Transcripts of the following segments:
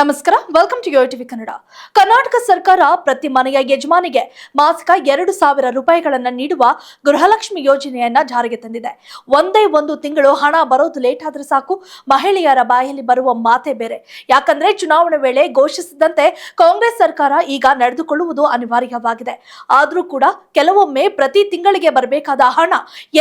ನಮಸ್ಕಾರ welcome to TV Kannada Karnataka ಸರ್ಕಾರ ಪ್ರತಿ ಮನೆಯ ಯಜಮಾನಿಗೆ ಮಾಸಿಕ ಎರಡು ಸಾವಿರ ರೂಪಾಯಿಗಳನ್ನು ನೀಡುವ ಗೃಹಲಕ್ಷ್ಮಿ ಯೋಜನೆಯನ್ನ ಜಾರಿಗೆ ತಂದಿದೆ. ಒಂದೇ ಒಂದು ತಿಂಗಳು ಹಣ ಬರೋದು ಲೇಟ್ ಆದ್ರೆ ಸಾಕು, ಮಹಿಳೆಯರ ಬಾಯಲ್ಲಿ ಬರುವ ಮಾತೆ ಬೇರೆ. ಯಾಕಂದ್ರೆ ಚುನಾವಣೆ ವೇಳೆ ಘೋಷಿಸಿದಂತೆ ಕಾಂಗ್ರೆಸ್ ಸರ್ಕಾರ ಈಗ ನಡೆದುಕೊಳ್ಳುವುದು ಅನಿವಾರ್ಯವಾಗಿದೆ. ಆದರೂ ಕೂಡ ಕೆಲವೊಮ್ಮೆ ಪ್ರತಿ ತಿಂಗಳಿಗೆ ಬರಬೇಕಾದ ಹಣ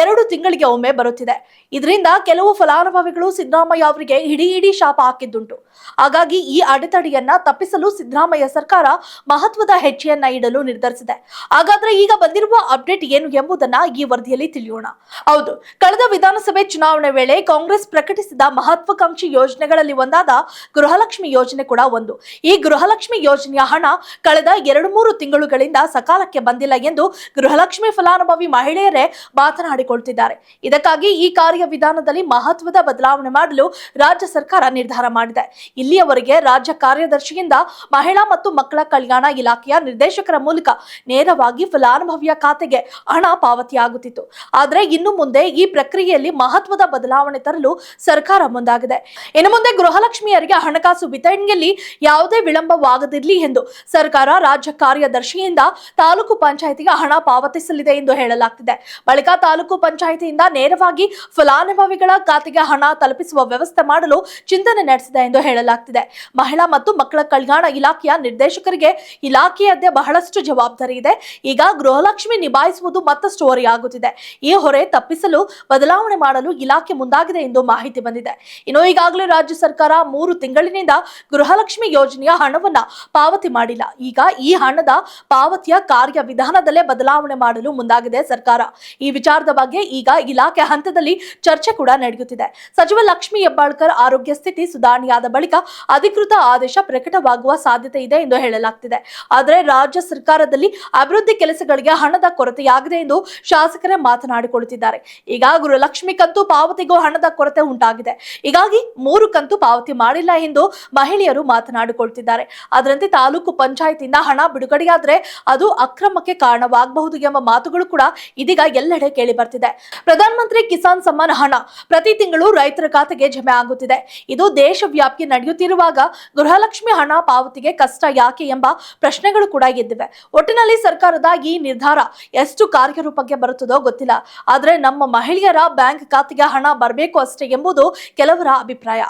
ಎರಡು ತಿಂಗಳಿಗೆ ಒಮ್ಮೆ ಬರುತ್ತಿದೆ. ಇದರಿಂದ ಕೆಲವು ಫಲಾನುಭವಿಗಳು ಸಿದ್ದರಾಮಯ್ಯ ಅವರಿಗೆ ಇಡೀ ಇಡೀ ಶಾಪ ಹಾಕಿದ್ದುಂಟು. ಹಾಗಾಗಿ ಈ ಅಡೆತಡೆಯನ್ನ ತಪ್ಪಿಸಲು ಸಿದ್ದರಾಮಯ್ಯ ಸರ್ಕಾರ ಮಹತ್ವದ ಹೆಜ್ಜೆಯನ್ನ ಇಡಲು ನಿರ್ಧರಿಸಿದೆ. ಹಾಗಾದ್ರೆ ಈಗ ಬಂದಿರುವ ಅಪ್ಡೇಟ್ ಏನು ಎಂಬುದನ್ನ ಈ ವರದಿಯಲ್ಲಿ ತಿಳಿಯೋಣ. ಹೌದು, ಕಳೆದ ವಿಧಾನಸಭೆ ಚುನಾವಣೆ ವೇಳೆ ಕಾಂಗ್ರೆಸ್ ಪ್ರಕಟಿಸಿದ ಮಹತ್ವಾಕಾಂಕ್ಷಿ ಯೋಜನೆಗಳಲ್ಲಿ ಒಂದಾದ ಗೃಹಲಕ್ಷ್ಮಿ ಯೋಜನೆ ಕೂಡ ಒಂದು. ಈ ಗೃಹಲಕ್ಷ್ಮಿ ಯೋಜನೆಯ ಹಣ ಕಳೆದ ಎರಡು ಮೂರು ತಿಂಗಳುಗಳಿಂದ ಸಕಾಲಕ್ಕೆ ಬಂದಿಲ್ಲ ಎಂದು ಗೃಹಲಕ್ಷ್ಮಿ ಫಲಾನುಭವಿ ಮಹಿಳೆಯರೇ ಮಾತನಾಡಿಕೊಳ್ತಿದ್ದಾರೆ. ಇದಕ್ಕಾಗಿ ಈ ಕಾರ್ಯವಿಧಾನದಲ್ಲಿ ಮಹತ್ವದ ಬದಲಾವಣೆ ಮಾಡಲು ರಾಜ್ಯ ಸರ್ಕಾರ ನಿರ್ಧಾರ ಮಾಡಿದೆ. ಇಲ್ಲಿಯವರೆಗೆ ರಾಜ್ಯ ಕಾರ್ಯದರ್ಶಿಯಿಂದ ಮಹಿಳಾ ಮತ್ತು ಮಕ್ಕಳ ಕಲ್ಯಾಣ ಇಲಾಖೆಯ ನಿರ್ದೇಶಕರ ಮೂಲಕ ನೇರವಾಗಿ ಫಲಾನುಭವಿಯ ಖಾತೆಗೆ ಹಣ ಪಾವತಿಯಾಗುತ್ತಿತ್ತು. ಆದರೆ ಇನ್ನು ಮುಂದೆ ಈ ಪ್ರಕ್ರಿಯೆಯಲ್ಲಿ ಮಹತ್ವದ ಬದಲಾವಣೆ ತರಲು ಸರ್ಕಾರ ಮುಂದಾಗಿದೆ. ಇನ್ನು ಮುಂದೆ ಗೃಹಲಕ್ಷ್ಮಿಯರಿಗೆ ಹಣಕಾಸು ವಿತರಣೆಯಲ್ಲಿ ಯಾವುದೇ ವಿಳಂಬವಾಗದಿರಲಿ ಎಂದು ಸರ್ಕಾರ ರಾಜ್ಯ ಕಾರ್ಯದರ್ಶಿಯಿಂದ ತಾಲೂಕು ಪಂಚಾಯಿತಿಗೆ ಹಣ ಪಾವತಿಸಲಿದೆ ಎಂದು ಹೇಳಲಾಗ್ತಿದೆ. ಬಳಿಕ ತಾಲೂಕು ಪಂಚಾಯಿತಿಯಿಂದ ನೇರವಾಗಿ ಫಲಾನುಭವಿಗಳ ಖಾತೆಗೆ ಹಣ ತಲುಪಿಸುವ ವ್ಯವಸ್ಥೆ ಮಾಡಲು ಚಿಂತನೆ ನಡೆಸಿದೆ ಎಂದು ಹೇಳಲಾಗ್ತಿದೆ. ಮಹಿಳಾ ಮತ್ತು ಮಕ್ಕಳ ಕಲ್ಯಾಣ ಇಲಾಖೆಯ ನಿರ್ದೇಶಕರಿಗೆ ಇಲಾಖೆಯದ್ದೇ ಬಹಳಷ್ಟು ಜವಾಬ್ದಾರಿ ಇದೆ. ಈಗ ಗೃಹಲಕ್ಷ್ಮಿ ನಿಭಾಯಿಸುವುದು ಮತ್ತಷ್ಟು ಹೊರೆಯಾಗುತ್ತಿದೆ. ಈ ಹೊರೆ ತಪ್ಪಿಸಲು, ಬದಲಾವಣೆ ಮಾಡಲು ಇಲಾಖೆ ಮುಂದಾಗಿದೆ ಎಂದು ಮಾಹಿತಿ ಬಂದಿದೆ. ಇನ್ನು ಈಗಾಗಲೇ ರಾಜ್ಯ ಸರ್ಕಾರ ಮೂರು ತಿಂಗಳಿನಿಂದ ಗೃಹಲಕ್ಷ್ಮಿ ಯೋಜನೆಯ ಹಣವನ್ನ ಪಾವತಿ ಮಾಡಿಲ್ಲ. ಈಗ ಈ ಹಣದ ಪಾವತಿಯ ಕಾರ್ಯವಿಧಾನದಲ್ಲೇ ಬದಲಾವಣೆ ಮಾಡಲು ಮುಂದಾಗಿದೆ ಸರ್ಕಾರ. ಈ ವಿಚಾರದ ಬಗ್ಗೆ ಈಗ ಇಲಾಖೆ ಹಂತದಲ್ಲಿ ಚರ್ಚೆ ಕೂಡ ನಡೆಯುತ್ತಿದೆ. ಸಚಿವ ಲಕ್ಷ್ಮಿ ಹೆಬ್ಬಾಳ್ಕರ್ ಆರೋಗ್ಯ ಸ್ಥಿತಿ ಸುಧಾರಣೆಯಾದ ಬಳಿಕ ಅಧಿಕೃತ ಆದೇಶ ಪ್ರಕಟವಾಗುವ ಸಾಧ್ಯತೆ ಇದೆ ಎಂದು ಹೇಳಲಾಗ್ತಿದೆ. ಆದರೆ ರಾಜ್ಯ ಸರ್ಕಾರದಲ್ಲಿ ಅಭಿವೃದ್ಧಿ ಕೆಲಸಗಳಿಗೆ ಹಣದ ಕೊರತೆಯಾಗಿದೆ ಎಂದು ಶಾಸಕರೇ ಮಾತನಾಡಿಕೊಳ್ಳುತ್ತಿದ್ದಾರೆ. ಈಗ ಗೃಹಲಕ್ಷ್ಮಿ ಕಂತು ಪಾವತಿಗೂ ಹಣದ ಕೊರತೆ ಉಂಟಾಗಿದೆ. ಹೀಗಾಗಿ ಮೂರು ಕಂತು ಪಾವತಿ ಮಾಡಿಲ್ಲ ಎಂದು ಮಹಿಳೆಯರು ಮಾತನಾಡಿಕೊಳ್ತಿದ್ದಾರೆ. ಅದರಂತೆ ತಾಲೂಕು ಪಂಚಾಯತಿಯಿಂದ ಹಣ ಬಿಡುಗಡೆಯಾದ್ರೆ ಅದು ಅಕ್ರಮಕ್ಕೆ ಕಾರಣವಾಗಬಹುದು ಎಂಬ ಮಾತುಗಳು ಕೂಡ ಇದೀಗ ಎಲ್ಲೆಡೆ ಕೇಳಿ ಬರ್ತಿದೆ. ಪ್ರಧಾನಮಂತ್ರಿ ಕಿಸಾನ್ ಸಮ್ಮಾನ್ ಹಣ ಪ್ರತಿ ತಿಂಗಳು ರೈತರ ಖಾತೆಗೆ ಜಮೆ ಆಗುತ್ತಿದೆ. ಇದು ದೇಶವ್ಯಾಪಿ ನಡೆಯುತ್ತಿರುವಾಗ ಗೃಹಲಕ್ಷ್ಮಿ ಹಣ ಪಾವತಿಗೆ ಕಷ್ಟ ಯಾಕೆ ಎಂಬ ಪ್ರಶ್ನೆಗಳು ಕೂಡ ಎದ್ದಿವೆ. ಒಟ್ಟಿನಲ್ಲಿ ಸರ್ಕಾರದ ಈ ನಿರ್ಧಾರ ಎಷ್ಟು ಕಾರ್ಯರೂಪಕ್ಕೆ ಬರುತ್ತದೋ ಗೊತ್ತಿಲ್ಲ. ಆದರೆ ನಮ್ಮ ಮಹಿಳೆಯರ ಬ್ಯಾಂಕ್ ಖಾತೆಗೆ ಹಣ ಬರಬೇಕು ಅಷ್ಟೇ ಎಂಬುದು ಕೆಲವರ ಅಭಿಪ್ರಾಯ.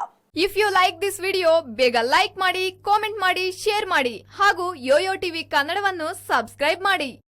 If you like this video ಬೇಗ ಲೈಕ್ ಮಾಡಿ ಕಾಮೆಂಟ್ ಮಾಡಿ ಶೇರ್ ಮಾಡಿ ಹಾಗೂ ಯೋಯೋ ಟಿವಿ ಕನ್ನಡವನ್ನು ಸಬ್ಸ್ಕ್ರೈಬ್ ಮಾಡಿ.